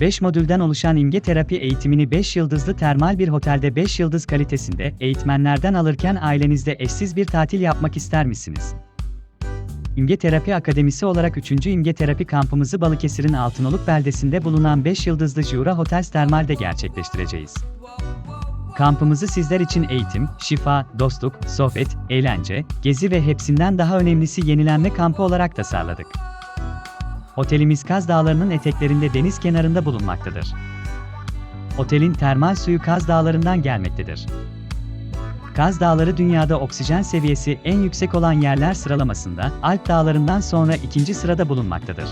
5 modülden oluşan imge terapi eğitimini 5 yıldızlı termal bir otelde 5 yıldız kalitesinde eğitmenlerden alırken ailenizde eşsiz bir tatil yapmak ister misiniz? İmge Terapi Akademisi olarak 3. İmge Terapi kampımızı Balıkesir'in Altınoluk beldesinde bulunan 5 yıldızlı Jura Hotels Termal'de gerçekleştireceğiz. Kampımızı sizler için eğitim, şifa, dostluk, sohbet, eğlence, gezi ve hepsinden daha önemlisi yenilenme kampı olarak tasarladık. Otelimiz Kaz Dağları'nın eteklerinde deniz kenarında bulunmaktadır. Otelin termal suyu Kaz Dağları'ndan gelmektedir. Kaz Dağları dünyada oksijen seviyesi en yüksek olan yerler sıralamasında Alp Dağları'ndan sonra ikinci sırada bulunmaktadır.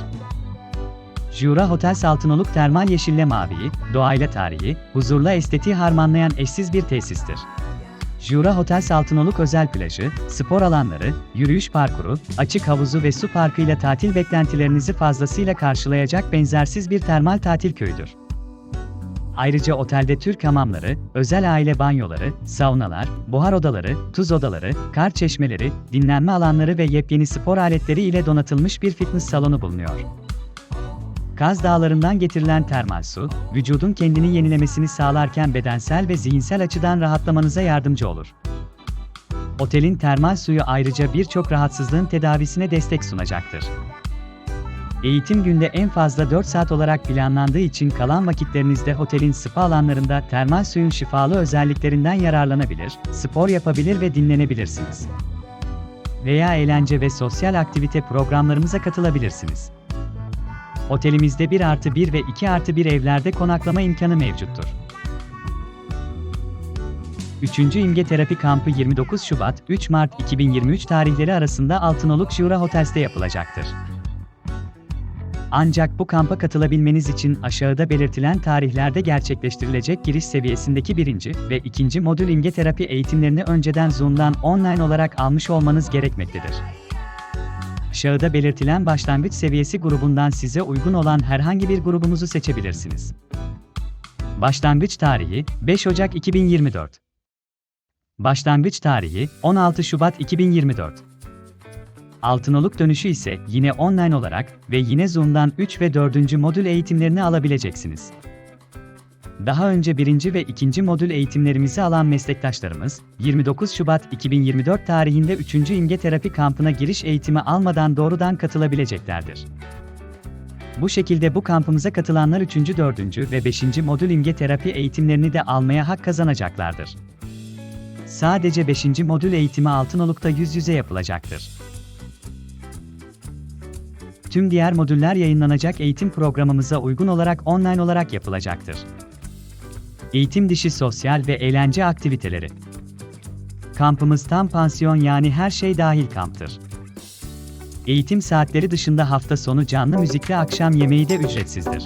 Jura Hotels Altınoluk Termal Yeşille Mavi'yi, doğayla tarihi, huzurla estetiği harmanlayan eşsiz bir tesistir. Jura Hotels Altınoluk özel plajı, spor alanları, yürüyüş parkuru, açık havuzu ve su parkı ile tatil beklentilerinizi fazlasıyla karşılayacak benzersiz bir termal tatil köyüdür. Ayrıca otelde Türk hamamları, özel aile banyoları, saunalar, buhar odaları, tuz odaları, kar çeşmeleri, dinlenme alanları ve yepyeni spor aletleri ile donatılmış bir fitness salonu bulunuyor. Kaz Dağları'ndan getirilen termal su, vücudun kendini yenilemesini sağlarken bedensel ve zihinsel açıdan rahatlamanıza yardımcı olur. Otelin termal suyu ayrıca birçok rahatsızlığın tedavisine destek sunacaktır. Eğitim günde en fazla 4 saat olarak planlandığı için kalan vakitlerinizde otelin spa alanlarında termal suyun şifalı özelliklerinden yararlanabilir, spor yapabilir ve dinlenebilirsiniz. Veya eğlence ve sosyal aktivite programlarımıza katılabilirsiniz. Otelimizde 1 artı 1 ve 2 artı 1 evlerde konaklama imkanı mevcuttur. 3. İmge Terapi Kampı 29 Şubat 3 Mart 2023 tarihleri arasında Altınoluk Jura Hotels'te yapılacaktır. Ancak bu kampa katılabilmeniz için aşağıda belirtilen tarihlerde gerçekleştirilecek giriş seviyesindeki birinci ve ikinci modül imge terapi eğitimlerini önceden Zoom'dan online olarak almış olmanız gerekmektedir. Aşağıda belirtilen başlangıç seviyesi grubundan size uygun olan herhangi bir grubumuzu seçebilirsiniz. Başlangıç tarihi 5 Ocak 2024. Başlangıç tarihi 16 Şubat 2024. Altınoluk dönüşü ise yine online olarak ve yine Zoom'dan 3 ve 4. modül eğitimlerini alabileceksiniz. Daha önce 1. ve 2. modül eğitimlerimizi alan meslektaşlarımız, 29 Şubat 2024 tarihinde 3. İmge Terapi kampına giriş eğitimi almadan doğrudan katılabileceklerdir. Bu şekilde bu kampımıza katılanlar 3. 4. ve 5. modül imge terapi eğitimlerini de almaya hak kazanacaklardır. Sadece 5. modül eğitimi Altınoluk'ta yüz yüze yapılacaktır. Tüm diğer modüller yayınlanacak eğitim programımıza uygun olarak online olarak yapılacaktır. Eğitim dışı sosyal ve eğlence aktiviteleri. Kampımız tam pansiyon yani her şey dahil kamptır. Eğitim saatleri dışında hafta sonu canlı müzikli akşam yemeği de ücretsizdir.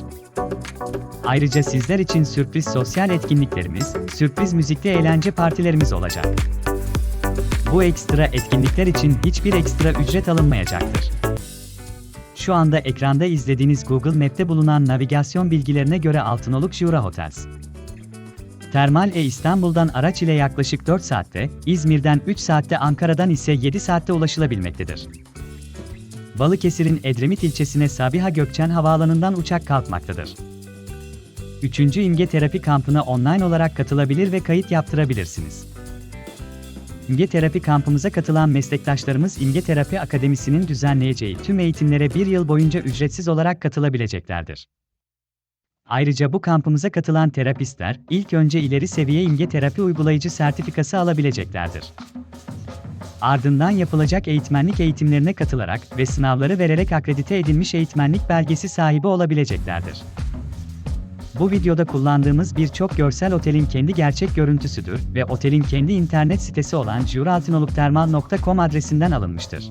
Ayrıca sizler için sürpriz sosyal etkinliklerimiz, sürpriz müzikli eğlence partilerimiz olacak. Bu ekstra etkinlikler için hiçbir ekstra ücret alınmayacaktır. Şu anda ekranda izlediğiniz Google Map'te bulunan navigasyon bilgilerine göre Altınoluk Jura Hotels. Termal E İstanbul'dan araç ile yaklaşık 4 saatte, İzmir'den 3 saatte Ankara'dan ise 7 saatte ulaşılabilmektedir. Balıkesir'in Edremit ilçesine Sabiha Gökçen Havaalanı'ndan uçak kalkmaktadır. 3. İmge Terapi Kampı'na online olarak katılabilir ve kayıt yaptırabilirsiniz. İmge Terapi kampımıza katılan meslektaşlarımız İmge Terapi Akademisi'nin düzenleyeceği tüm eğitimlere bir yıl boyunca ücretsiz olarak katılabileceklerdir. Ayrıca bu kampımıza katılan terapistler, ilk önce ileri seviye imge terapi uygulayıcı sertifikası alabileceklerdir. Ardından yapılacak eğitmenlik eğitimlerine katılarak ve sınavları vererek akredite edilmiş eğitmenlik belgesi sahibi olabileceklerdir. Bu videoda kullandığımız birçok görsel otelin kendi gerçek görüntüsüdür ve otelin kendi internet sitesi olan juraaltinoluktermal.com adresinden alınmıştır.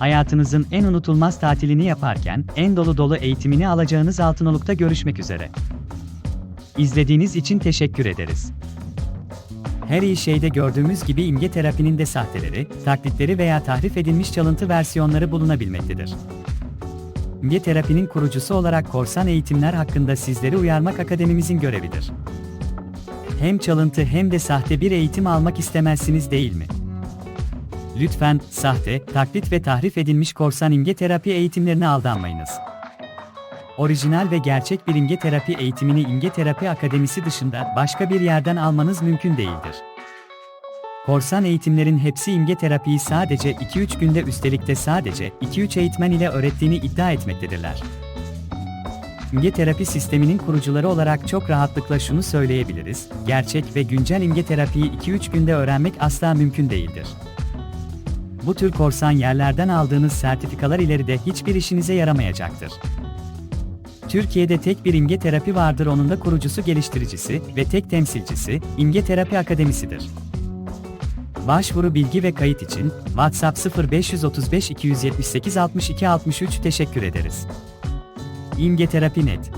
Hayatınızın en unutulmaz tatilini yaparken en dolu dolu eğitimini alacağınız Altınoluk'ta görüşmek üzere. İzlediğiniz için teşekkür ederiz. Her iyi şeyde gördüğümüz gibi imge terapinin de sahteleri, taklitleri veya tahrif edilmiş çalıntı versiyonları bulunabilmektedir. İmge terapinin kurucusu olarak korsan eğitimler hakkında sizleri uyarmak akademimizin görevidir. Hem çalıntı hem de sahte bir eğitim almak istemezsiniz değil mi? Lütfen, sahte, taklit ve tahrif edilmiş korsan imge terapi eğitimlerine aldanmayınız. Orijinal ve gerçek bir imge terapi eğitimini İmge Terapi Akademisi dışında başka bir yerden almanız mümkün değildir. Korsan eğitimlerin hepsi imge terapiyi sadece 2-3 günde üstelik de sadece 2-3 eğitmen ile öğrettiğini iddia etmektedirler. İmge terapi sisteminin kurucuları olarak çok rahatlıkla şunu söyleyebiliriz, gerçek ve güncel imge terapiyi 2-3 günde öğrenmek asla mümkün değildir. Bu tür korsan yerlerden aldığınız sertifikalar ileride hiçbir işinize yaramayacaktır. Türkiye'de tek bir imge terapi vardır onun da kurucusu geliştiricisi ve tek temsilcisi İmge Terapi Akademisi'dir. Başvuru bilgi ve kayıt için WhatsApp 0535 278 62 63 teşekkür ederiz. İmge Terapi Net